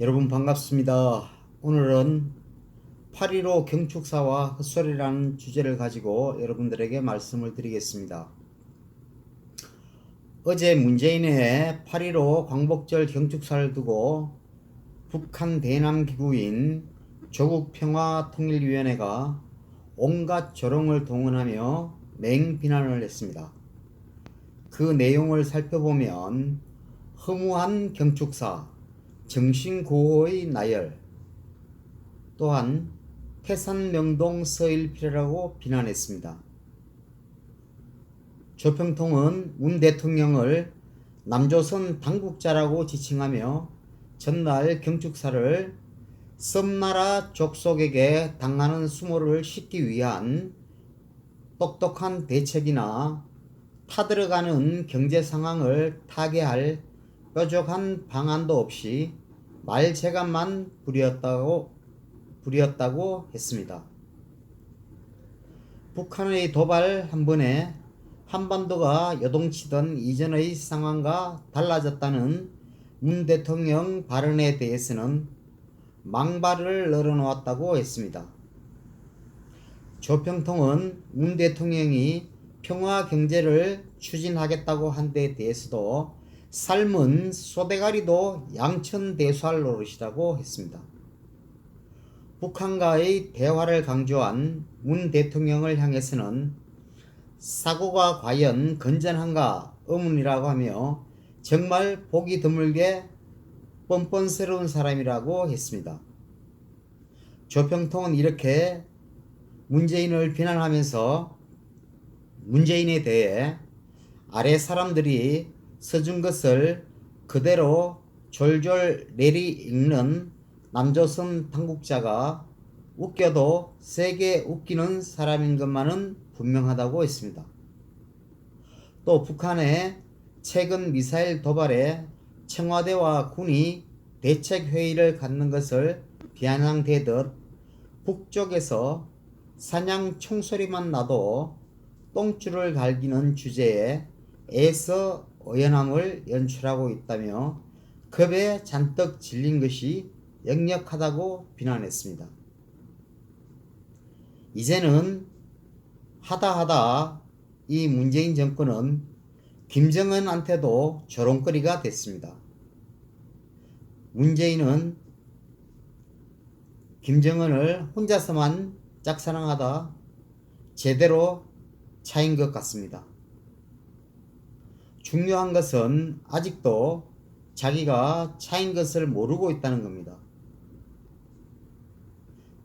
여러분 반갑습니다. 오늘은 8.15 경축사와 헛소리라는 주제를 가지고 여러분들에게 말씀을 드리겠습니다. 어제 문재인의 8.15 광복절 경축사를 두고 북한 대남 기구인 조국평화통일위원회가 온갖 조롱을 동원하며 맹비난을 했습니다. 그 내용을 살펴보면 허무한 경축사, 정신고의 나열, 또한 태산명동 서일필이라고 비난했습니다. 조평통은 문 대통령을 남조선 당국자라고 지칭하며 전날 경축사를 섬나라 족속에게 당하는 수모를 싣기 위한 똑똑한 대책이나 타들어가는 경제 상황을 타개할 뾰족한 방안도 없이 말재간만 부렸다고 부렸다고 했습니다. 북한의 도발 한 번에 한반도가 요동치던 이전의 상황과 달라졌다는 문 대통령 발언에 대해서는 망발을 늘어놓았다고 했습니다. 조평통은 문 대통령이 평화 경제를 추진하겠다고 한 데 대해서도 삶은 소대가리도 양천대소할 노릇이라고 했습니다. 북한과의 대화를 강조한 문 대통령을 향해서는 사고가 과연 건전한가 의문이라고 하며 정말 보기 드물게 뻔뻔스러운 사람이라고 했습니다. 조평통은 이렇게 문재인을 비난하면서 문재인에 대해 아래 사람들이 써준 것을 그대로 졸졸 내리 읽는 남조선 당국자가 웃겨도 세게 웃기는 사람인 것만은 분명하다고 했습니다. 또 북한의 최근 미사일 도발에 청와대와 군이 대책 회의를 갖는 것을 비아냥대듯 북쪽에서 사냥 총소리만 나도 똥줄을 갈기는 주제에 애써 어연함을 연출하고 있다며 겁에 잔뜩 질린 것이 역력하다고 비난했습니다. 이제는 하다 하다 이 문재인 정권은 김정은한테도 조롱거리가 됐습니다. 문재인은 김정은을 혼자서만 짝사랑하다 제대로 차인 것 같습니다. 중요한 것은 아직도 자기가 차인 것을 모르고 있다는 겁니다.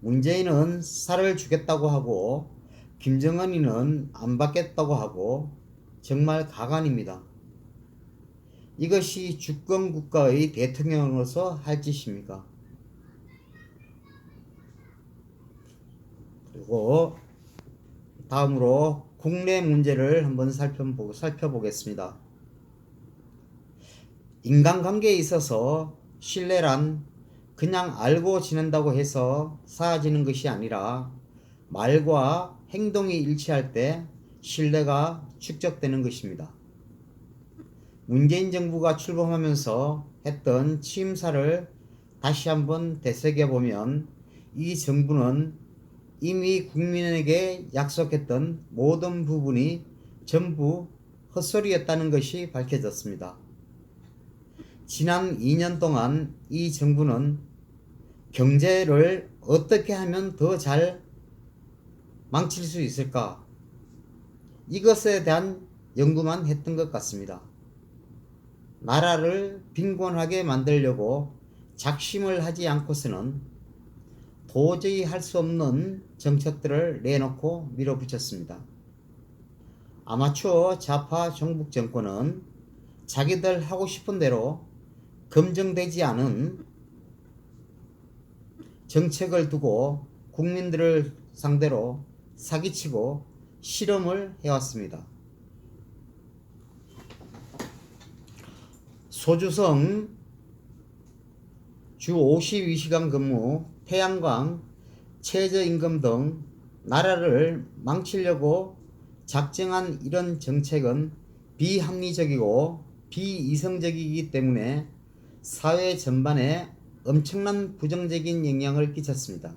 문재인은 살을 주겠다고 하고 김정은이는 안 받겠다고 하고 정말 가관입니다. 이것이 주권 국가의 대통령으로서 할 짓입니까? 그리고 다음으로 국내 문제를 한번 살펴보, 살펴보겠습니다. 인간관계에 있어서 신뢰란 그냥 알고 지낸다고 해서 쌓아지는 것이 아니라 말과 행동이 일치할 때 신뢰가 축적되는 것입니다. 문재인 정부가 출범하면서 했던 취임사를 다시 한번 되새겨 보면 이 정부는 이미 국민에게 약속했던 모든 부분이 전부 헛소리였다는 것이 밝혀졌습니다. 지난 2년 동안 이 정부는 경제를 어떻게 하면 더 잘 망칠 수 있을까? 이것에 대한 연구만 했던 것 같습니다. 나라를 빈곤하게 만들려고 작심을 하지 않고서는 도저히 할 수 없는 정책들을 내놓고 밀어붙였습니다. 아마추어 좌파 정북 정권은 자기들 하고 싶은 대로 검증되지 않은 정책을 두고 국민들을 상대로 사기치고 실험을 해왔습니다. 소주성 주 52시간 근무, 태양광, 최저임금 등 나라를 망치려고 작정한 이런 정책은 비합리적이고 비이성적이기 때문에 사회 전반에 엄청난 부정적인 영향을 끼쳤습니다.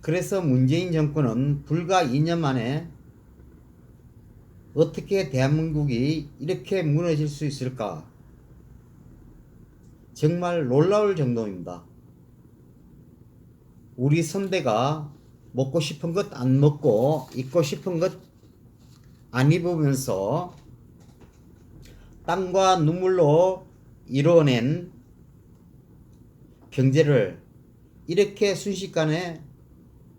그래서 문재인 정권은 불과 2년 만에 어떻게 대한민국이 이렇게 무너질 수 있을까? 정말 놀라울 정도입니다. 우리 선대가 먹고 싶은 것 안 먹고 입고 싶은 것 안 입으면서 땀과 눈물로 이뤄낸 경제를 이렇게 순식간에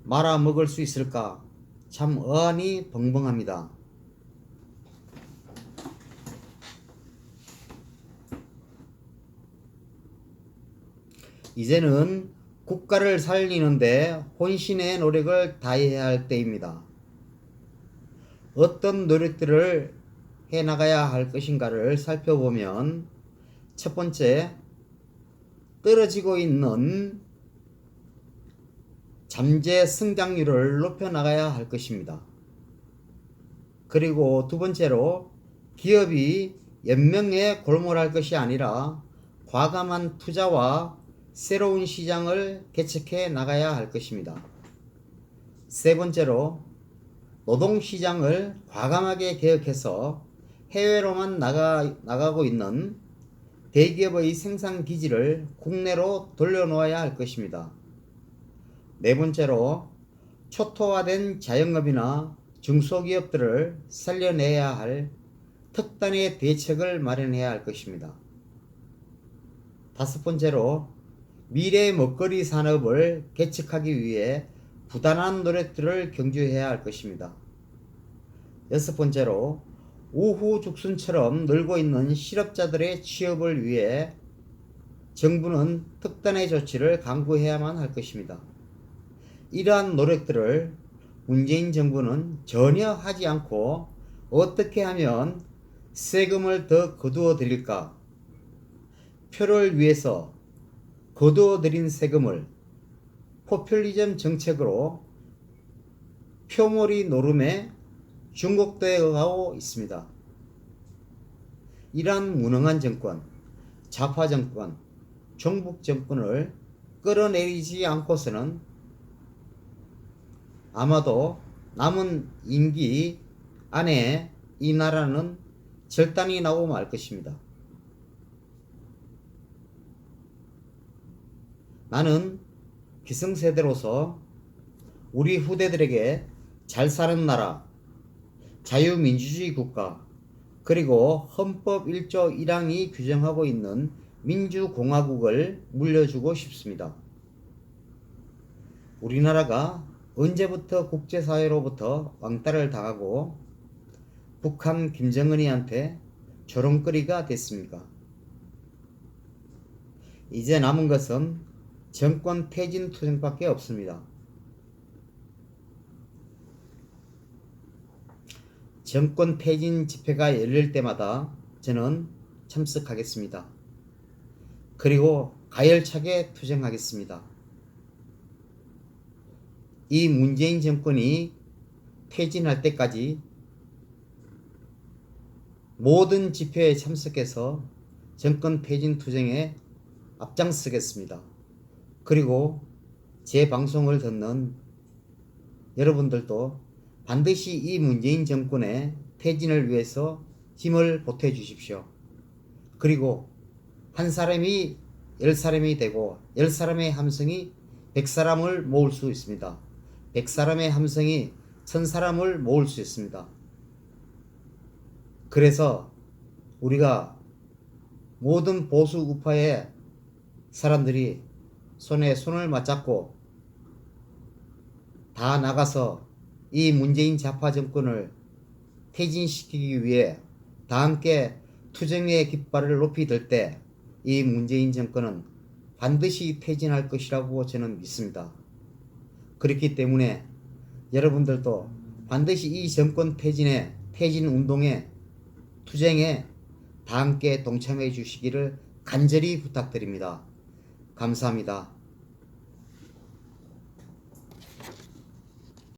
말아먹을 수 있을까? 참 어안이 벙벙합니다. 이제는 국가를 살리는데 혼신의 노력을 다해야 할 때입니다. 어떤 노력들을 해 나가야 할 것인가를 살펴보면 첫 번째 떨어지고 있는 잠재 성장률을 높여 나가야 할 것입니다. 그리고 두 번째로 기업이 연명에 골몰할 것이 아니라 과감한 투자와 새로운 시장을 개척해 나가야 할 것입니다. 세 번째로 노동시장을 과감하게 개혁해서 해외로만 나가, 나가고 있는 대기업의 생산 기지를 국내로 돌려놓아야 할 것입니다. 네 번째로 초토화된 자영업이나 중소기업들을 살려내야 할 특단의 대책을 마련해야 할 것입니다. 다섯 번째로 미래 먹거리 산업을 개척하기 위해 부단한 노력들을 경주해야 할 것입니다. 여섯 번째로 우후죽순처럼 늘고 있는 실업자들의 취업을 위해 정부는 특단의 조치를 강구해야만 할 것입니다. 이러한 노력들을 문재인 정부는 전혀 하지 않고 어떻게 하면 세금을 더 거두어 드릴까? 표를 위해서 거두어 들인 세금을 포퓰리즘 정책으로 표몰이 노름에 중국되어 있습니다. 이러한 무능한 정권, 좌파 정권, 종북 정권을 끌어내리지 않고서는 아마도 남은 임기 안에 이 나라는 절단이 나고 말 것입니다. 나는 기성세대로서 우리 후대들에게 잘 사는 나라, 자유민주주의 국가, 그리고 헌법 1조 1항이 규정하고 있는 민주공화국을 물려주고 싶습니다. 우리나라가 언제부터 국제사회로부터 왕따를 당하고 북한 김정은이한테 조롱거리가 됐습니까? 이제 남은 것은 정권 퇴진 투쟁밖에 없습니다. 정권 퇴진 집회가 열릴 때마다 저는 참석하겠습니다. 그리고 가열차게 투쟁하겠습니다. 이 문재인 정권이 퇴진할 때까지 모든 집회에 참석해서 정권 퇴진 투쟁에 앞장서겠습니다. 그리고 제 방송을 듣는 여러분들도 반드시 이 문재인 정권의 퇴진을 위해서 힘을 보태 주십시오. 그리고 한 사람이 열 사람이 되고 열 사람의 함성이 백 사람을 모을 수 있습니다. 백 사람의 함성이 천 사람을 모을 수 있습니다. 그래서 우리가 모든 보수 우파의 사람들이 손에 손을 맞잡고 다 나가서 이 문재인 좌파 정권을 퇴진시키기 위해 다 함께 투쟁의 깃발을 높이 들 때 이 문재인 정권은 반드시 퇴진할 것이라고 저는 믿습니다. 그렇기 때문에 여러분들도 반드시 이 정권 퇴진에 퇴진 운동에 투쟁에 다 함께 동참해 주시기를 간절히 부탁드립니다. 감사합니다.